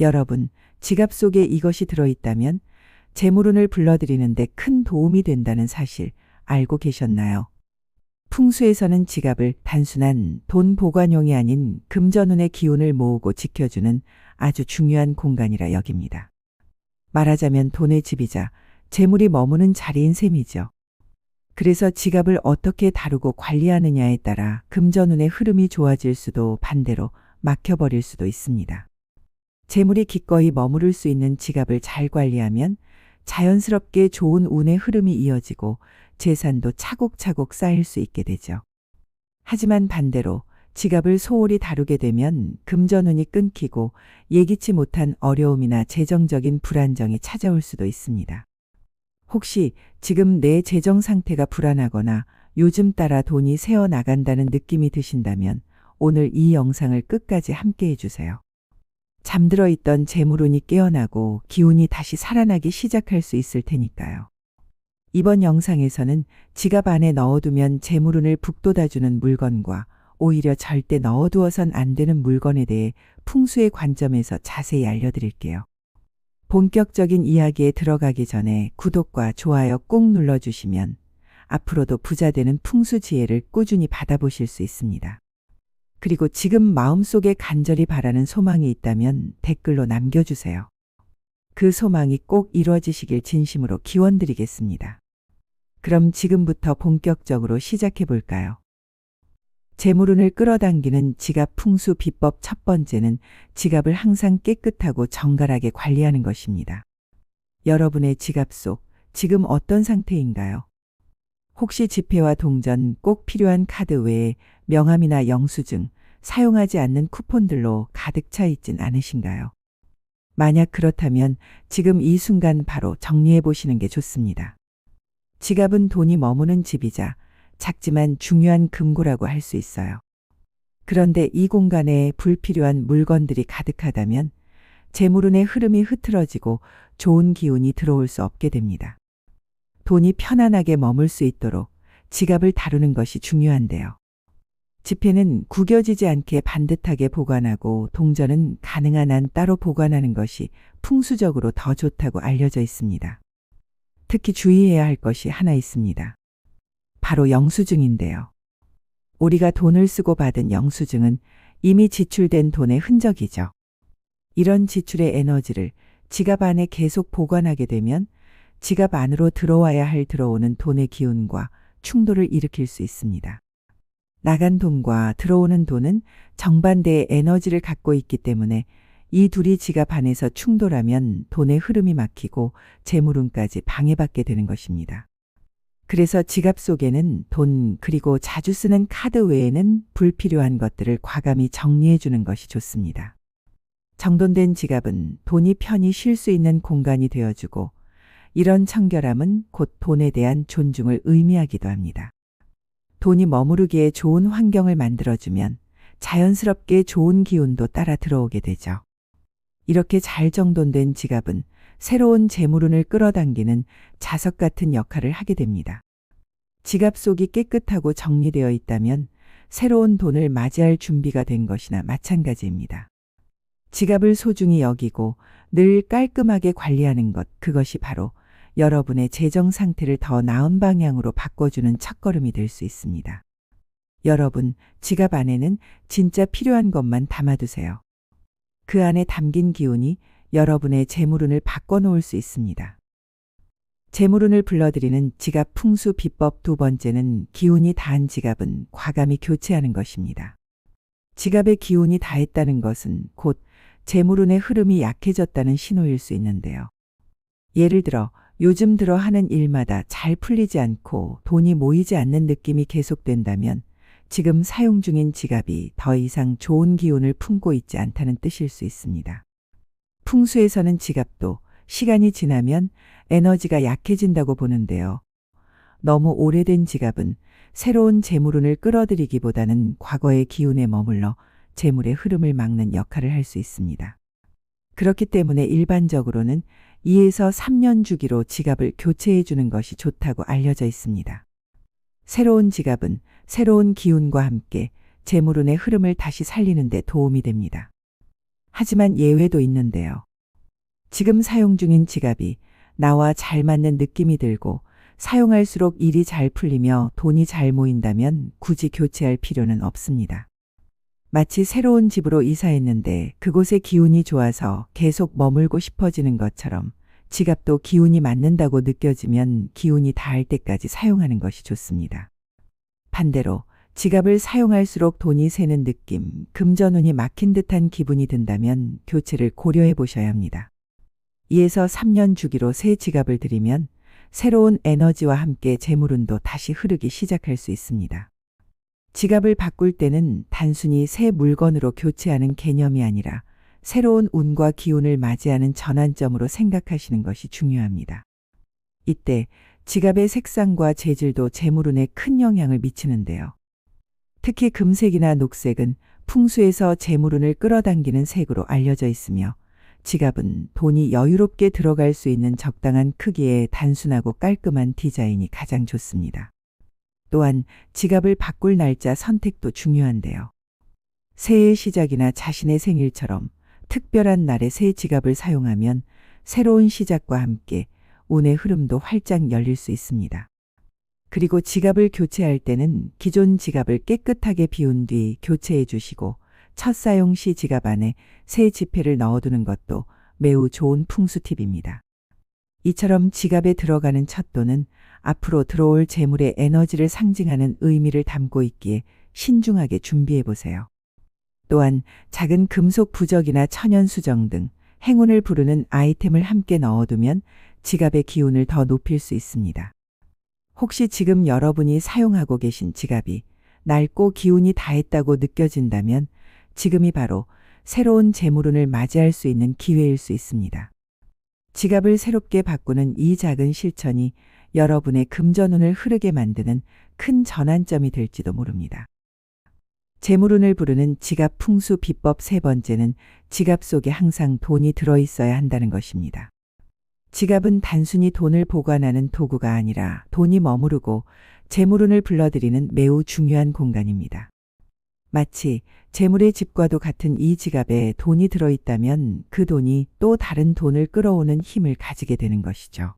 여러분, 지갑 속에 이것이 들어있다면 재물운을 불러들이는데 큰 도움이 된다는 사실 알고 계셨나요? 풍수에서는 지갑을 단순한 돈 보관용이 아닌 금전운의 기운을 모으고 지켜주는 아주 중요한 공간이라 여깁니다. 말하자면 돈의 집이자 재물이 머무는 자리인 셈이죠. 그래서 지갑을 어떻게 다루고 관리하느냐에 따라 금전운의 흐름이 좋아질 수도 반대로 막혀버릴 수도 있습니다. 재물이 기꺼이 머무를 수 있는 지갑을 잘 관리하면 자연스럽게 좋은 운의 흐름이 이어지고 재산도 차곡차곡 쌓일 수 있게 되죠. 하지만 반대로 지갑을 소홀히 다루게 되면 금전운이 끊기고 예기치 못한 어려움이나 재정적인 불안정이 찾아올 수도 있습니다. 혹시 지금 내 재정 상태가 불안하거나 요즘 따라 돈이 새어 나간다는 느낌이 드신다면 오늘 이 영상을 끝까지 함께 해주세요. 잠들어 있던 재물운이 깨어나고 기운이 다시 살아나기 시작할 수 있을 테니까요. 이번 영상에서는 지갑 안에 넣어두면 재물운을 북돋아주는 물건과 오히려 절대 넣어두어선 안 되는 물건에 대해 풍수의 관점에서 자세히 알려드릴게요. 본격적인 이야기에 들어가기 전에 구독과 좋아요 꼭 눌러주시면 앞으로도 부자 되는 풍수 지혜를 꾸준히 받아보실 수 있습니다. 그리고 지금 마음속에 간절히 바라는 소망이 있다면 댓글로 남겨주세요. 그 소망이 꼭 이루어지시길 진심으로 기원드리겠습니다. 그럼 지금부터 본격적으로 시작해 볼까요? 재물운을 끌어당기는 지갑 풍수 비법 첫 번째는 지갑을 항상 깨끗하고 정갈하게 관리하는 것입니다. 여러분의 지갑 속 지금 어떤 상태인가요? 혹시 지폐와 동전 꼭 필요한 카드 외에 명함이나 영수증, 사용하지 않는 쿠폰들로 가득 차 있진 않으신가요? 만약 그렇다면 지금 이 순간 바로 정리해 보시는 게 좋습니다. 지갑은 돈이 머무는 집이자 작지만 중요한 금고라고 할 수 있어요. 그런데 이 공간에 불필요한 물건들이 가득하다면 재물운의 흐름이 흐트러지고 좋은 기운이 들어올 수 없게 됩니다. 돈이 편안하게 머물 수 있도록 지갑을 다루는 것이 중요한데요. 지폐는 구겨지지 않게 반듯하게 보관하고 동전은 가능한 한 따로 보관하는 것이 풍수적으로 더 좋다고 알려져 있습니다. 특히 주의해야 할 것이 하나 있습니다. 바로 영수증인데요. 우리가 돈을 쓰고 받은 영수증은 이미 지출된 돈의 흔적이죠. 이런 지출의 에너지를 지갑 안에 계속 보관하게 되면 지갑 안으로 들어와야 할 들어오는 돈의 기운과 충돌을 일으킬 수 있습니다. 나간 돈과 들어오는 돈은 정반대의 에너지를 갖고 있기 때문에 이 둘이 지갑 안에서 충돌하면 돈의 흐름이 막히고 재물운까지 방해받게 되는 것입니다. 그래서 지갑 속에는 돈 그리고 자주 쓰는 카드 외에는 불필요한 것들을 과감히 정리해 주는 것이 좋습니다. 정돈된 지갑은 돈이 편히 쉴 수 있는 공간이 되어주고 이런 청결함은 곧 돈에 대한 존중을 의미하기도 합니다. 돈이 머무르기에 좋은 환경을 만들어주면 자연스럽게 좋은 기운도 따라 들어오게 되죠. 이렇게 잘 정돈된 지갑은 새로운 재물운을 끌어당기는 자석 같은 역할을 하게 됩니다. 지갑 속이 깨끗하고 정리되어 있다면 새로운 돈을 맞이할 준비가 된 것이나 마찬가지입니다. 지갑을 소중히 여기고 늘 깔끔하게 관리하는 것, 그것이 바로 여러분의 재정 상태를 더 나은 방향으로 바꿔주는 첫걸음이 될 수 있습니다. 여러분, 지갑 안에는 진짜 필요한 것만 담아두세요. 그 안에 담긴 기운이 여러분의 재물운을 바꿔놓을 수 있습니다. 재물운을 불러들이는 지갑 풍수 비법 두 번째는 기운이 다한 지갑은 과감히 교체하는 것입니다. 지갑의 기운이 다했다는 것은 곧 재물운의 흐름이 약해졌다는 신호일 수 있는데요. 예를 들어 요즘 들어 하는 일마다 잘 풀리지 않고 돈이 모이지 않는 느낌이 계속된다면 지금 사용 중인 지갑이 더 이상 좋은 기운을 품고 있지 않다는 뜻일 수 있습니다. 풍수에서는 지갑도 시간이 지나면 에너지가 약해진다고 보는데요. 너무 오래된 지갑은 새로운 재물운을 끌어들이기보다는 과거의 기운에 머물러 재물의 흐름을 막는 역할을 할 수 있습니다. 그렇기 때문에 일반적으로는 2에서 3년 주기로 지갑을 교체해 주는 것이 좋다고 알려져 있습니다. 새로운 지갑은 새로운 기운과 함께 재물운의 흐름을 다시 살리는 데 도움이 됩니다. 하지만 예외도 있는데요. 지금 사용 중인 지갑이 나와 잘 맞는 느낌이 들고 사용할수록 일이 잘 풀리며 돈이 잘 모인다면 굳이 교체할 필요는 없습니다. 마치 새로운 집으로 이사했는데 그곳의 기운이 좋아서 계속 머물고 싶어지는 것처럼 지갑도 기운이 맞는다고 느껴지면 기운이 닿을 때까지 사용하는 것이 좋습니다. 반대로 지갑을 사용할수록 돈이 새는 느낌, 금전운이 막힌 듯한 기분이 든다면 교체를 고려해 보셔야 합니다. 2에서 3년 주기로 새 지갑을 들이면 새로운 에너지와 함께 재물운도 다시 흐르기 시작할 수 있습니다. 지갑을 바꿀 때는 단순히 새 물건으로 교체하는 개념이 아니라 새로운 운과 기운을 맞이하는 전환점으로 생각하시는 것이 중요합니다. 이때 지갑의 색상과 재질도 재물운에 큰 영향을 미치는데요. 특히 금색이나 녹색은 풍수에서 재물운을 끌어당기는 색으로 알려져 있으며 지갑은 돈이 여유롭게 들어갈 수 있는 적당한 크기의 단순하고 깔끔한 디자인이 가장 좋습니다. 또한 지갑을 바꿀 날짜 선택도 중요한데요. 새해의 시작이나 자신의 생일처럼 특별한 날에 새 지갑을 사용하면 새로운 시작과 함께 운의 흐름도 활짝 열릴 수 있습니다. 그리고 지갑을 교체할 때는 기존 지갑을 깨끗하게 비운 뒤 교체해 주시고 첫 사용 시 지갑 안에 새 지폐를 넣어두는 것도 매우 좋은 풍수 팁입니다. 이처럼 지갑에 들어가는 첫 돈은 앞으로 들어올 재물의 에너지를 상징하는 의미를 담고 있기에 신중하게 준비해 보세요. 또한 작은 금속 부적이나 천연 수정 등 행운을 부르는 아이템을 함께 넣어두면 지갑의 기운을 더 높일 수 있습니다. 혹시 지금 여러분이 사용하고 계신 지갑이 낡고 기운이 다했다고 느껴진다면 지금이 바로 새로운 재물운을 맞이할 수 있는 기회일 수 있습니다. 지갑을 새롭게 바꾸는 이 작은 실천이 여러분의 금전운을 흐르게 만드는 큰 전환점이 될지도 모릅니다. 재물운을 부르는 지갑 풍수 비법 세 번째는 지갑 속에 항상 돈이 들어 있어야 한다는 것입니다. 지갑은 단순히 돈을 보관하는 도구가 아니라 돈이 머무르고 재물운을 불러들이는 매우 중요한 공간입니다. 마치 재물의 집과도 같은 이 지갑에 돈이 들어있다면 그 돈이 또 다른 돈을 끌어오는 힘을 가지게 되는 것이죠.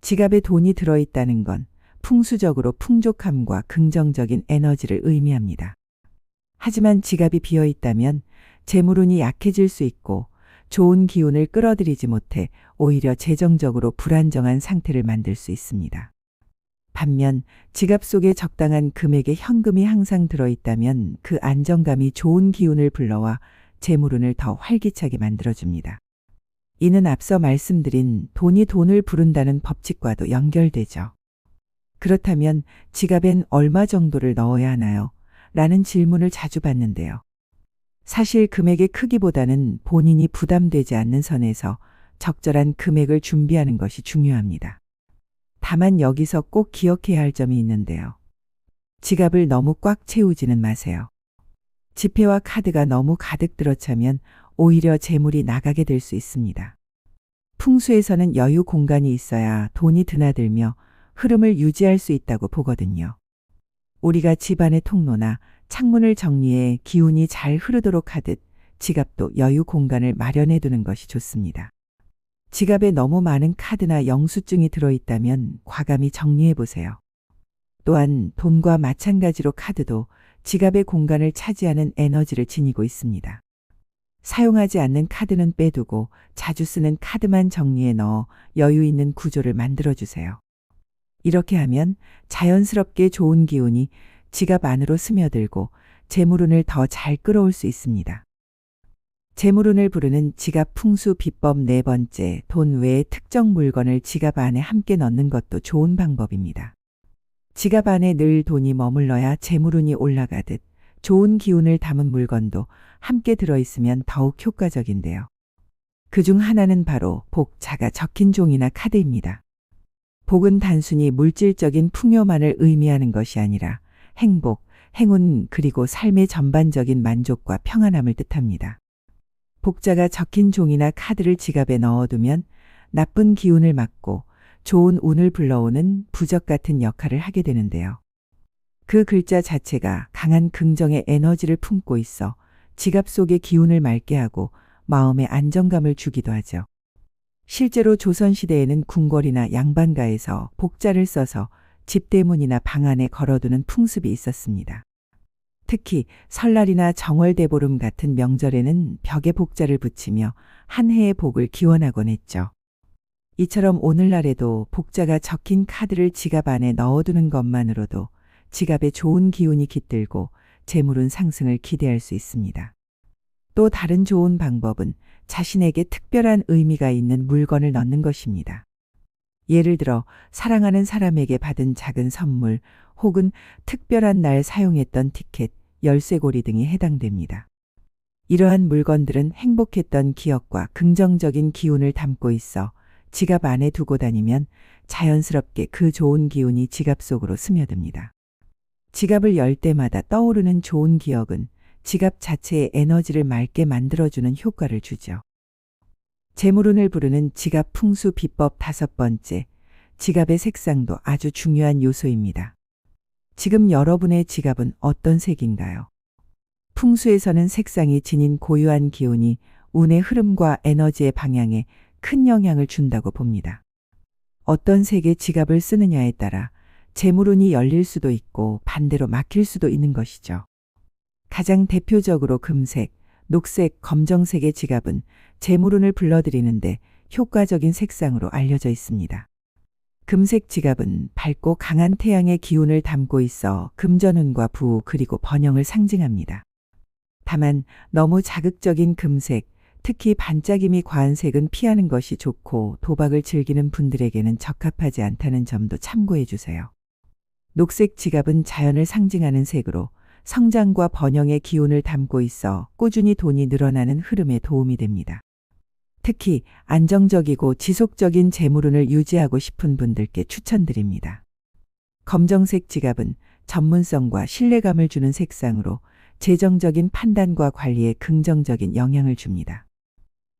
지갑에 돈이 들어있다는 건 풍수적으로 풍족함과 긍정적인 에너지를 의미합니다. 하지만 지갑이 비어 있다면 재물운이 약해질 수 있고 좋은 기운을 끌어들이지 못해 오히려 재정적으로 불안정한 상태를 만들 수 있습니다. 반면 지갑 속에 적당한 금액의 현금이 항상 들어있다면 그 안정감이 좋은 기운을 불러와 재물운을 더 활기차게 만들어줍니다. 이는 앞서 말씀드린 돈이 돈을 부른다는 법칙과도 연결되죠. 그렇다면 지갑엔 얼마 정도를 넣어야 하나요? 라는 질문을 자주 받는데요. 사실 금액의 크기보다는 본인이 부담되지 않는 선에서 적절한 금액을 준비하는 것이 중요합니다. 다만 여기서 꼭 기억해야 할 점이 있는데요. 지갑을 너무 꽉 채우지는 마세요. 지폐와 카드가 너무 가득 들어차면 오히려 재물이 나가게 될 수 있습니다. 풍수에서는 여유 공간이 있어야 돈이 드나들며 흐름을 유지할 수 있다고 보거든요. 우리가 집안의 통로나 창문을 정리해 기운이 잘 흐르도록 하듯 지갑도 여유 공간을 마련해 두는 것이 좋습니다. 지갑에 너무 많은 카드나 영수증이 들어있다면 과감히 정리해 보세요. 또한 돈과 마찬가지로 카드도 지갑의 공간을 차지하는 에너지를 지니고 있습니다. 사용하지 않는 카드는 빼두고 자주 쓰는 카드만 정리해 넣어 여유 있는 구조를 만들어 주세요. 이렇게 하면 자연스럽게 좋은 기운이 지갑 안으로 스며들고 재물운을 더 잘 끌어올 수 있습니다. 재물운을 부르는 지갑 풍수 비법 네 번째, 돈 외에 특정 물건을 지갑 안에 함께 넣는 것도 좋은 방법입니다. 지갑 안에 늘 돈이 머물러야 재물운이 올라가듯 좋은 기운을 담은 물건도 함께 들어있으면 더욱 효과적인데요. 그 중 하나는 바로 복자가 적힌 종이나 카드입니다. 복은 단순히 물질적인 풍요만을 의미하는 것이 아니라 행복, 행운 그리고 삶의 전반적인 만족과 평안함을 뜻합니다. 복자가 적힌 종이나 카드를 지갑에 넣어두면 나쁜 기운을 막고 좋은 운을 불러오는 부적 같은 역할을 하게 되는데요. 그 글자 자체가 강한 긍정의 에너지를 품고 있어 지갑 속의 기운을 맑게 하고 마음의 안정감을 주기도 하죠. 실제로 조선시대에는 궁궐이나 양반가에서 복자를 써서 집 대문이나 방 안에 걸어두는 풍습이 있었습니다. 특히 설날이나 정월대보름 같은 명절에는 벽에 복자를 붙이며 한 해의 복을 기원하곤 했죠. 이처럼 오늘날에도 복자가 적힌 카드를 지갑 안에 넣어두는 것만으로도 지갑에 좋은 기운이 깃들고 재물운 상승을 기대할 수 있습니다. 또 다른 좋은 방법은 자신에게 특별한 의미가 있는 물건을 넣는 것입니다. 예를 들어 사랑하는 사람에게 받은 작은 선물 혹은 특별한 날 사용했던 티켓, 열쇠고리 등이 해당됩니다. 이러한 물건들은 행복했던 기억과 긍정적인 기운을 담고 있어 지갑 안에 두고 다니면 자연스럽게 그 좋은 기운이 지갑 속으로 스며듭니다. 지갑을 열 때마다 떠오르는 좋은 기억은 지갑 자체의 에너지를 맑게 만들어주는 효과를 주죠. 재물운을 부르는 지갑 풍수 비법 다섯 번째, 지갑의 색상도 아주 중요한 요소입니다. 지금 여러분의 지갑은 어떤 색인가요? 풍수에서는 색상이 지닌 고유한 기운이 운의 흐름과 에너지의 방향에 큰 영향을 준다고 봅니다. 어떤 색의 지갑을 쓰느냐에 따라 재물운이 열릴 수도 있고 반대로 막힐 수도 있는 것이죠. 가장 대표적으로 금색, 녹색, 검정색의 지갑은 재물운을 불러들이는데 효과적인 색상으로 알려져 있습니다. 금색 지갑은 밝고 강한 태양의 기운을 담고 있어 금전운과 부 그리고 번영을 상징합니다. 다만 너무 자극적인 금색, 특히 반짝임이 과한 색은 피하는 것이 좋고 도박을 즐기는 분들에게는 적합하지 않다는 점도 참고해 주세요. 녹색 지갑은 자연을 상징하는 색으로 성장과 번영의 기운을 담고 있어 꾸준히 돈이 늘어나는 흐름에 도움이 됩니다. 특히 안정적이고 지속적인 재물운을 유지하고 싶은 분들께 추천드립니다. 검정색 지갑은 전문성과 신뢰감을 주는 색상으로 재정적인 판단과 관리에 긍정적인 영향을 줍니다.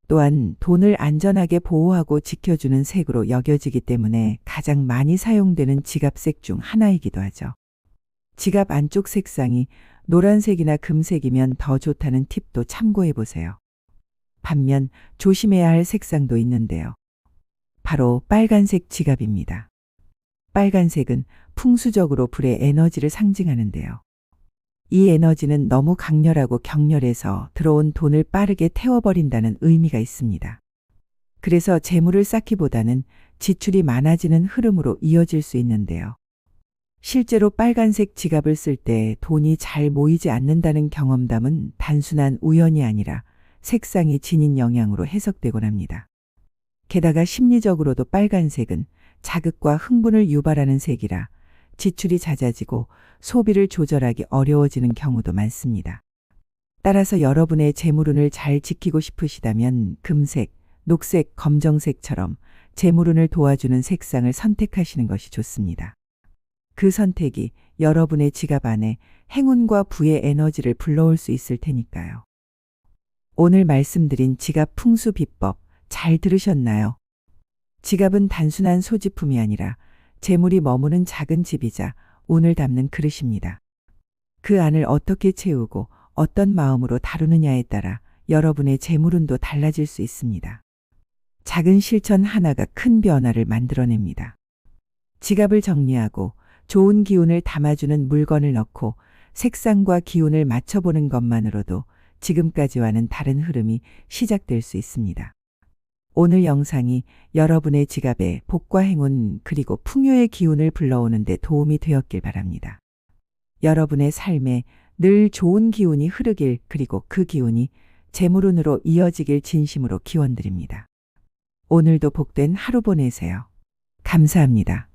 또한 돈을 안전하게 보호하고 지켜주는 색으로 여겨지기 때문에 가장 많이 사용되는 지갑색 중 하나이기도 하죠. 지갑 안쪽 색상이 노란색이나 금색이면 더 좋다는 팁도 참고해 보세요. 반면 조심해야 할 색상도 있는데요. 바로 빨간색 지갑입니다. 빨간색은 풍수적으로 불의 에너지를 상징하는데요. 이 에너지는 너무 강렬하고 격렬해서 들어온 돈을 빠르게 태워버린다는 의미가 있습니다. 그래서 재물을 쌓기보다는 지출이 많아지는 흐름으로 이어질 수 있는데요. 실제로 빨간색 지갑을 쓸 때 돈이 잘 모이지 않는다는 경험담은 단순한 우연이 아니라 색상이 지닌 영향으로 해석되곤 합니다. 게다가 심리적으로도 빨간색은 자극과 흥분을 유발하는 색이라 지출이 잦아지고 소비를 조절하기 어려워지는 경우도 많습니다. 따라서 여러분의 재물운을 잘 지키고 싶으시다면 금색, 녹색, 검정색처럼 재물운을 도와주는 색상을 선택하시는 것이 좋습니다. 그 선택이 여러분의 지갑 안에 행운과 부의 에너지를 불러올 수 있을 테니까요. 오늘 말씀드린 지갑 풍수 비법 잘 들으셨나요? 지갑은 단순한 소지품이 아니라 재물이 머무는 작은 집이자 운을 담는 그릇입니다. 그 안을 어떻게 채우고 어떤 마음으로 다루느냐에 따라 여러분의 재물운도 달라질 수 있습니다. 작은 실천 하나가 큰 변화를 만들어냅니다. 지갑을 정리하고 좋은 기운을 담아주는 물건을 넣고 색상과 기운을 맞춰보는 것만으로도 지금까지와는 다른 흐름이 시작될 수 있습니다. 오늘 영상이 여러분의 지갑에 복과 행운 그리고 풍요의 기운을 불러오는 데 도움이 되었길 바랍니다. 여러분의 삶에 늘 좋은 기운이 흐르길 그리고 그 기운이 재물운으로 이어지길 진심으로 기원드립니다. 오늘도 복된 하루 보내세요. 감사합니다.